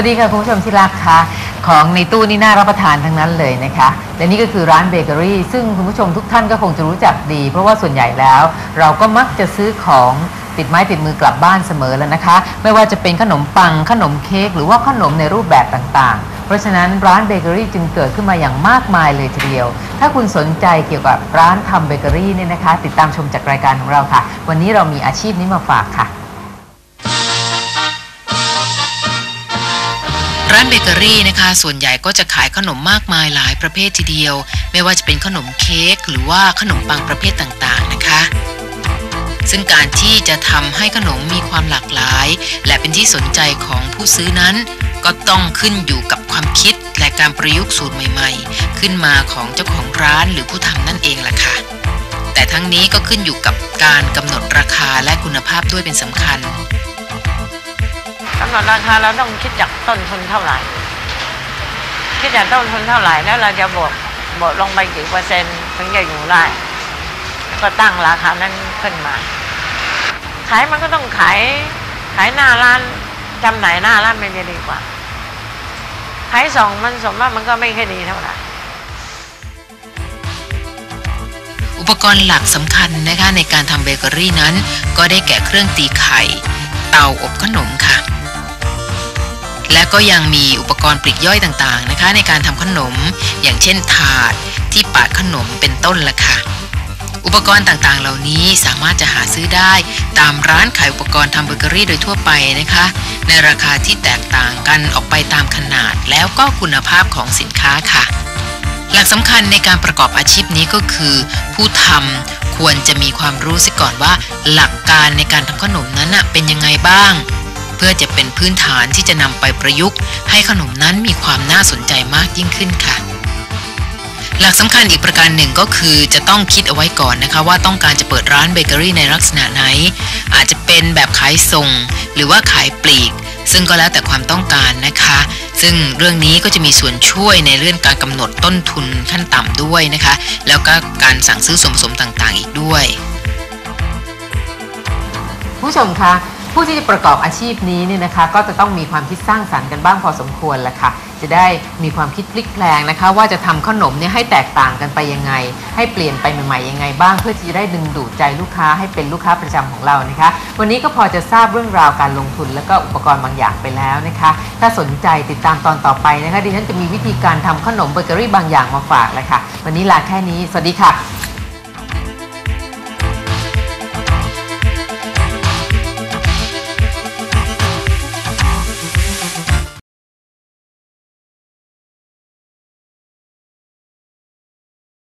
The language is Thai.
วัสดีค่ะคุณผู้ชมที่รักค่ะของในตู้นี่น่ารับประทานทั้งนั้นเลยนะคะและนี่ก็คือร้านเบเกอรี่ซึ่งคุณผู้ชมทุกท่านก็คงจะรู้จักดี เพราะว่าส่วนใหญ่แล้ว เราก็มักจะซื้อของติดไม้ติดมือกลับบ้านเสมอแล้วนะคะ ไม่ว่าจะเป็นขนมปังขนมเค้กหรือว่าขนมในรูปแบบต่างๆ เพราะฉะนั้นร้านเบเกอรี่จึงเกิดขึ้นมาอย่างมากมายเลยทีเดียว ถ้าคุณสนใจเกี่ยวกับร้านทำเบเกอรี่เนี่ยนะคะ ติดตามชมจากรายการของเราค่ะ วันนี้เรามีอาชีพนี้มาฝากค่ะ ร้านเบเกอรี่นะคะ ส่วนใหญ่ก็จะขายขนมมากมายหลายประเภททีเดียว ไม่ว่าจะเป็นขนมเค้กหรือว่าขนมปังประเภทต่างๆนะคะ ซึ่งการที่จะทำให้ขนมมีความหลากหลาย และเป็นที่สนใจของผู้ซื้อนั้น ก็ต้องขึ้นอยู่กับความคิดและการประยุกต์สูตรใหม่ ๆ ขึ้นมาของเจ้าของร้านหรือผู้ทำนั่นเองล่ะค่ะแต่ทั้งนี้ก็ขึ้นอยู่กับการกำหนดราคาและคุณภาพด้วยเป็นสำคัญ กำหนดราคาเราต้องคิดจากต้นทุนเท่าไหร่คิดจากต้นทุนเท่าไหร่แล้วเราจะบวกบวกลงไปกี่เปอร์เซ็นต์ถึงจะอยู่ได้ก็ตั้งราคานั้นขึ้นมา ขายมันก็ต้องขายขายหน้าร้านจำหน่ายหน้าร้านมันจะดีกว่า ขายส่งมันสมว่ามันก็ไม่ค่อยดีเท่าไหร่อุปกรณ์หลักสำคัญนะคะในการทำเบเกอรี่นั้น ก็ได้แก่เครื่องตีไข่ เตาอบขนมค่ะ และก็ยังมีอุปกรณ์ปลีกย่อยต่างๆนะคะ ในการทำขนม อย่างเช่นถาดที่ปาดขนมเป็นต้นละค่ะ อุปกรณ์ต่างๆ เหล่านี้สามารถจะหาซื้อได้ตามร้านขายอุปกรณ์ทำเบเกอรี่โดยทั่วไปนะคะ ในราคาที่แตกต่างกันออกไปตามขนาดแล้วก็คุณภาพของสินค้าค่ะ หลักสำคัญในการประกอบอาชีพนี้ก็คือ ผู้ทำควรจะมีความรู้สิก่อนว่า หลักการในการทำขนมนั้นเป็นยังไงบ้าง เพื่อจะเป็นพื้นฐานที่จะนำไปประยุกต์ ให้ขนมนั้นมีความน่าสนใจมากยิ่งขึ้นค่ะ หลักสำคัญอีกประการหนึ่งก็คือจะต้องคิดเอาไว้ก่อนนะคะว่าต้องการจะเปิดร้านเบเกอรี่ในลักษณะไหน อาจจะเป็นแบบขายส่ง หรือว่าขายปลีก ซึ่งก็แล้วแต่ความต้องการนะคะ ซึ่งเรื่องนี้ก็จะมีส่วนช่วยในเรื่องการกำหนดต้นทุนขั้นต่ำด้วยนะคะ แล้วก็การสั่งซื้อส่วนผสมต่างๆ อีกด้วยผู้ชมคะ ผู้ที่จะประกอบอาชีพนี้เนี่ยนะคะ ก็จะต้องมีความคิดสร้างสรรค์กันบ้างพอสมควรแหละค่ะ จะได้มีความคิดพลิกแพลงนะคะ ว่าจะทำขนมเนี่ยให้แตกต่างกันไปยังไง ให้เปลี่ยนไปใหม่ๆยังไงบ้าง เพื่อที่จะได้ดึงดูดใจลูกค้าให้เป็นลูกค้าประจำของเรานะคะ วันนี้ก็พอจะทราบเรื่องราวการลงทุน แล้วก็อุปกรณ์บางอย่างไปแล้วนะคะ ถ้าสนใจติดตามตอนต่อไปนะคะดิฉันจะมีวิธีการทำขนมเบเกอรี่บางอย่างมาฝากเลยค่ะ วันนี้ลาแค่นี้ สวัสดีค่ะ